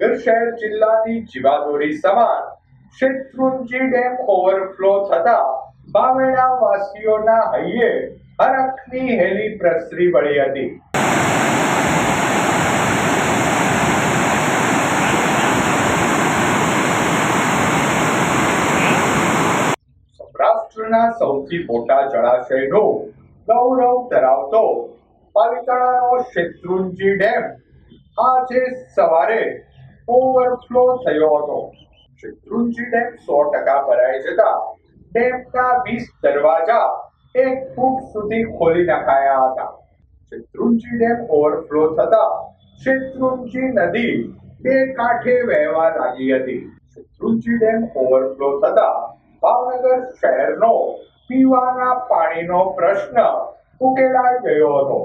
ભાવનગર શહેર જિલ્લાની જીવાદોરી સમાન શેત્રુંજી ડેમ ઓવરફ્લો થતા બાવેડા વાસીઓના હૈયે હરખની હેલી પ્રસરી વળી હતી. સૌરાષ્ટ્રના સૌથી મોટા જળાશયનો ગૌરવ ધરાવતો પાલિતાણાનો શેત્રુંજી ડેમ આજે સવારે ઓવરફ્લો થયો હતો. શેત્રુંજી ડેમ સો ટકા ભરાઈ જતા ડેમના વીસ દરવાજા એક ફૂટ સુધી ખોલી નખાયા હતા. શેત્રુંજી ડેમ ઓવરફ્લો થતા શેત્રુંજી નદી બે કાંઠે વહેવા લાગી હતી. શેત્રુંજી ડેમ ઓવરફ્લો થતા ભાવનગર શહેરનો પીવાના પાણીનો પ્રશ્ન ઉકેલાઈ ગયો હતો.